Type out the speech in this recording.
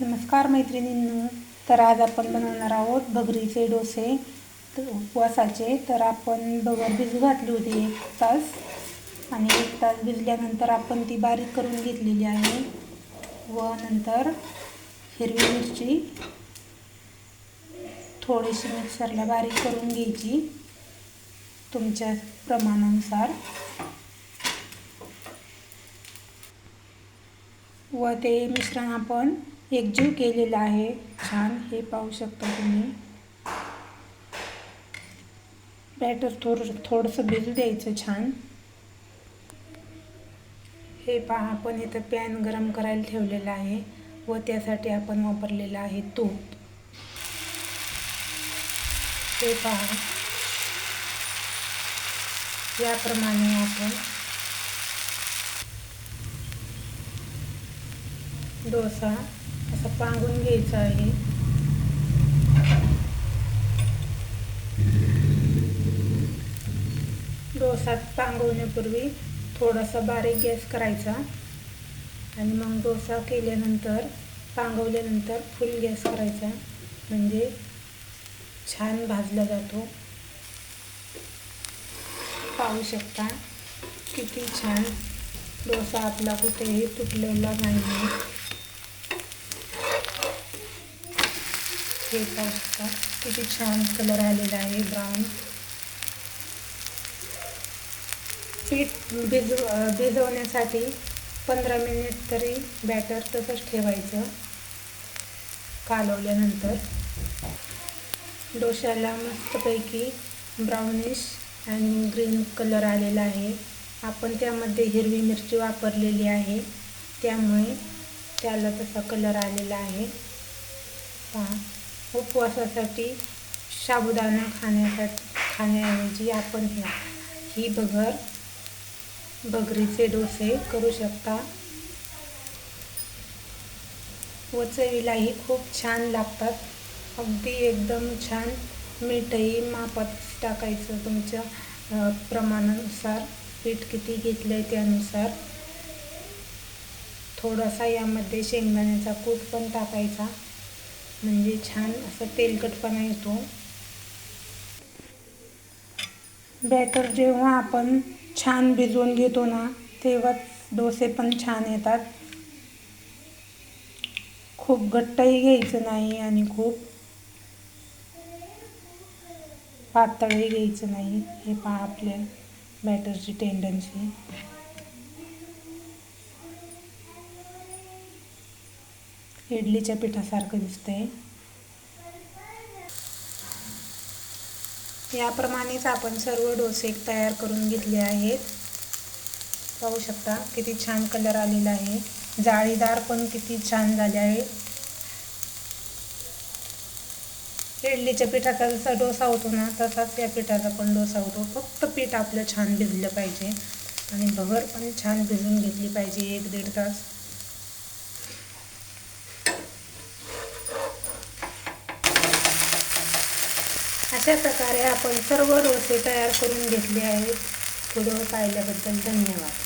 नमस्कार मैत्रिणींनो. तर आज आपण बनवणार आहोत भगरीचे डोसे. उपवासाचे. तर आपण भगर भिजू घातली होती एक तास. आणि एक तास भिजल्यानंतर आपण ती बारीक करून घेतलेली आहे. व नंतर हिरवी मिरची थोडीशी मिक्सरला बारीक करून घ्यायची. तुमच्या प्रमाणानुसार. व ते मिश्रण आपण एकजीव केलेला आहे. छान. हे पाहू शकता तुम्ही. बॅटर थोडं थोडंसं भिजू द्यायचं छान. हे पहा आपण इथं पॅन गरम करायला ठेवलेलं आहे व त्यासाठी आपण वापरलेलं आहे तूप. हे पहा. याप्रमाणे आपण डोसा पांगून घ्यायचं आहे. डोसा पांगवण्यापूर्वी थोडासा बारीक गॅस करायचा आणि मग डोसा केल्यानंतर पांगवल्यानंतर फुल गॅस करायचा. म्हणजे छान भाजला जातो. पाहू शकता किती छान डोसा आपला कुठेही तुटलेला नाही हे पाहू शकता किती छान कलर आलेला आहे ब्राऊन पीठ भिज भिजवण्यासाठी पंधरा मिनिट तरी बॅटर तसंच ठेवायचं. कालवल्यानंतर. डोशाला मस्तपैकी ब्राउनिश आणि ग्रीन कलर आलेला आहे. आपण त्यामध्ये हिरवी मिरची वापरलेली आहे. त्यामुळे त्याला तसा कलर आलेला आहे. पहा. उपवासासाठी साबुदाणा खाण्यासाठी खाण्याऐवजी आपण ह्या ही बगर बगरीचे डोसे करू शकता. व चवीलाही खूप छान लागतात. अगदी एकदम छान मीठही मापात टाकायचं तुमच्या प्रमाणानुसार. पीठ किती घेतलं आहे त्यानुसार. थोडासा यामध्ये शेंगदाण्याचा कूट पण टाकायचा. म्हणजे छान असं तेलकटपणा येतो. बॅटर जेव्हा आपण छान भिजवून घेतो ना तेव्हाच डोसे पण छान येतात. खूप घट्टही घ्यायचं नाही आणि खूप पातळही घ्यायचं नाही. हे पहा आपल्या बॅटरची टेंडन्सी इडलीच्या पिठासारखं दिसतंय. याप्रमाणेच आपण सर्व डोसे तयार करून घेतले आहेत. पाहू शकता किती छान कलर आलेला आहे. जाळीदार पण किती छान झाले आहे. इडलीच्या पिठाचा जसा डोसा होतो ना तसाच या पिठाचा पण डोसा होतो. फक्त पीठ आपलं छान भिजलं पाहिजे. आणि भगर पण छान भिजून घेतली पाहिजे एक दीड तास. अशा प्रकारे आपण सर्व रोसे तयार करून घेतले आहेत. व्हिडिओ पाहिल्याबद्दल धन्यवाद.